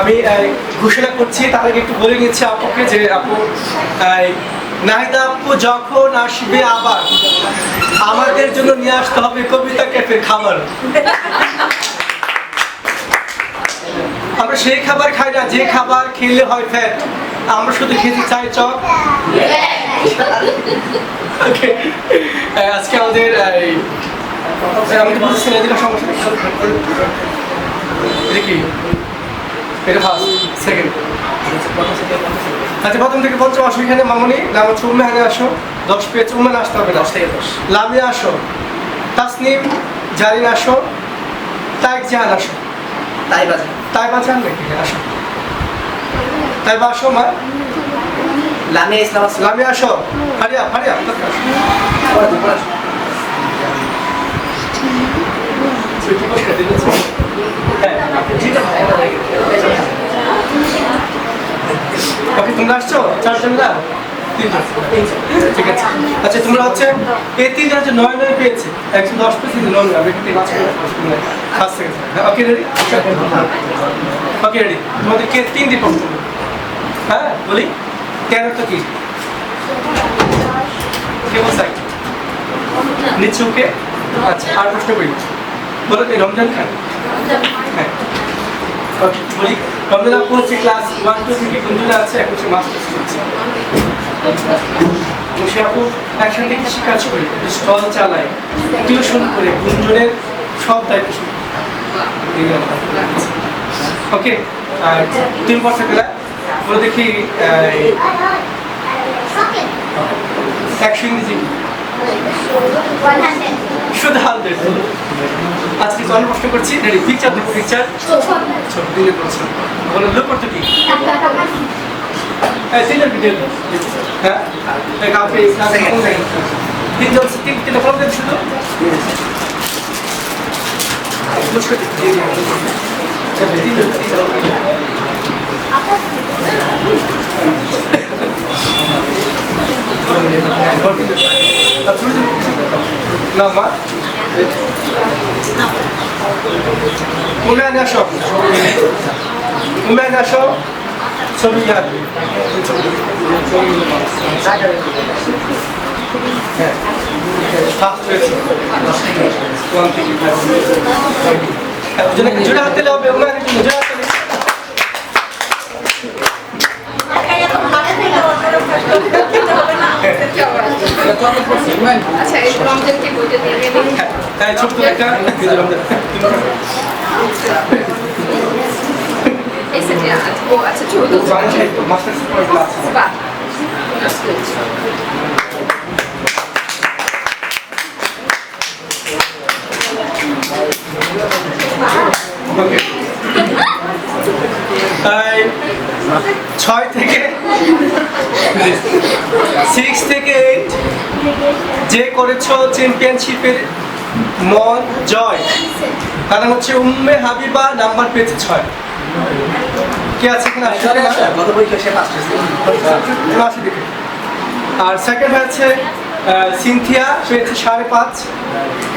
আমি ঘোষণা করছি, তার আগে একটু বলে নিচ্ছি আপুকে যে আপু নাহিদা আপু যখন আসবে আবার আমাদের জন্য নিয়ে আসতে হবে কবিতা ক্যাফের খাবার। আমরা সেই খাবার খাই না, যে খাবার খেলে হয় ফ্যাট আমরা শুধু খেতে চাই চক আজকে আমাদের আমি তো বলছি না যেটা সমস্যা দেখি এটা ফার্স্ট সেকেন্ড আচ্ছা প্রথম থেকে পঞ্চম আসো এখানে মামনি নাম হচ্ছে উম্মেহানে আসো। দশ পেয়েছে উম্মেন আসতে হবে দশ থেকে দশ। লামিয়া আসো। তাসনিম জারিন আসো। তাইক জাহান আসো। তাই বাজে। তাই বাঁচান নাকি? আসো। তাই বা আসো মা। লামিয়া ইসলাম আসলাম লামিয়া আসো। ফারিয়া ফারিয়া আসো। ওকে তোমরা আসছো? চারজন না তিনজন ঠিক আছে আচ্ছা তোমরা হচ্ছে এই তিনজন হচ্ছে নয় নয় পেয়েছে। একশো দশ পেয়েছে নয়। নয় থেকে পাঁচ first second okay ready okay ready তোমাদের কে তিন দিন হ্যাঁ বলি? তেরো তো কি? কেবল সাইড নিচে ওকে আচ্ছা আর প্রশ্ন করি। বলো রমজান খান? হ্যাঁ। ওকে বলি? রমজান আপু ক্লাস ওয়ান টু থেকে গুঞ্জনে আছে, এখন সে মাস্টার্স করছে সে আপু একসাথে কৃষি কাজ করে স্টল চালায় টিউশন করে, গুঞ্জনের সব দায়িত্ব ওকে আর তিন বছর গেলে বলে দেখি একশো ইংরেজি? শুধু হান্ড্রেড আজকে জল প্রশ্ন করছি। রেডি পিকচার দেখো পিকচার ছোট দিলে করছি বলে লোক করতে কি? তিনজন ভিডিও হ্যাঁ? কাউকে তিনজন তিন তিনটা দেবে আচ্ছা, তিনজন তিনজন না মা উমেন আসো উমেন আসো ছবি ইয়াদ হ্যাঁ ফার্স্ট হয়েছে ওয়ান থেকে জোরে জোরে হাত দিলে হবে উমেন জোরে হাত দিলে আচ্ছা এই রমজানকে বইটা দিয়ে দেবেন হ্যাঁ ছোট্ট একটা। এই আচ্ছা ছয় থেকে সিক্স থেকে এইট যে করেছ চ্যাম্পিয়নশিপের মন জয়। তারা হচ্ছে উম্মে হাবিবা নাম্বার পেয়েছে ছয়। কে আছে এখানে আসো আসো দেখি। আর সেকেন্ড আহ, সিনথিয়া পেয়েছে সাড়ে পাঁচ।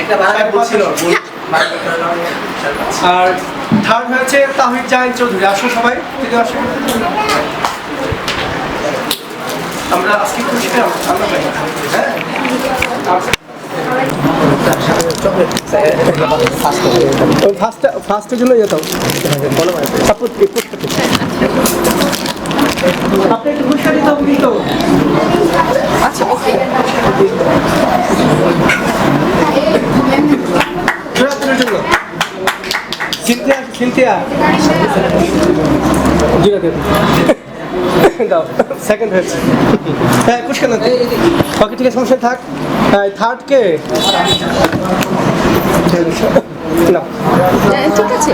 একটা বলছিল আর থার্ড হয়েছে তাহিদ জাহান চৌধুরী। আসো সবাই ঠিক আসো। আমরা আজকে খুশি হ্যাঁ। ফার্স্টের জন্য যেতাম সাপোর্ট পুরস্কার দিতে আচ্ছা ওকে সিনথিয়া সিনথিয়া। দাও। সেকেন্ড হয়েছে হ্যাঁ পুষ্কার না ওকে ঠিক আছে সমস্যা থাক। থার্ড কে? না ঠিক আছে।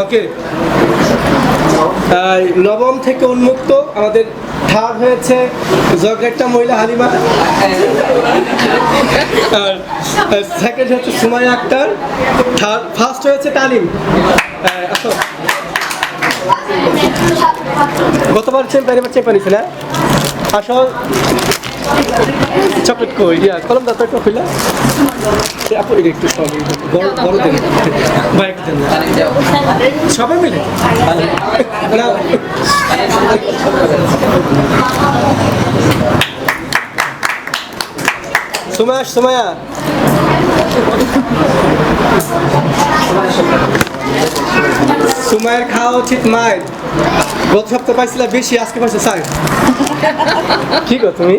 ওকে নবম থেকে উন্মুক্ত আমাদের থার্ড হয়েছে জগরেট্টা মহিলা হালিমা। আর সেকেন্ড হচ্ছে সুমাইয়া আক্তার। থার্ড ফার্স্ট হয়েছে তালিম। গতবার চ্যাম্পিয়ন এবার চ্যাম্পিয়ন হয়েছে না আসো। চকলেট কই? ইয়া, কলম দাও তো একটু খুলে। আপু সবাই মিলে সুমায়া সুমায়া। সুমায়ের খাওয়া উচিত মায়ের। গত সপ্তাহ পাইছিলা বেশি, আজকে পাইছো স্যার কি গো তুমি?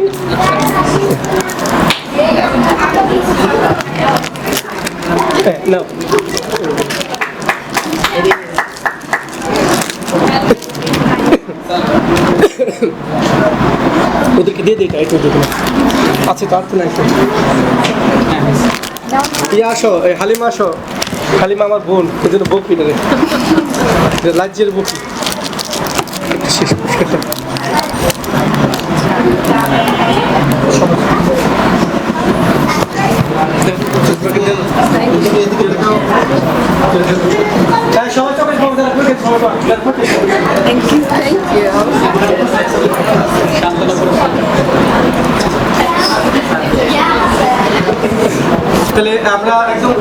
নাও ওদেরকে দিয়ে দিই একটু দেখুন আছে তো আর তো নাই তো। ইয়ে আসো এই হালিমা আসো। হালিমা আমার বোন জন্য বকি রে লাজ্যের বকি সবাই Thank you. Thank you. তাহলে আমরা একদম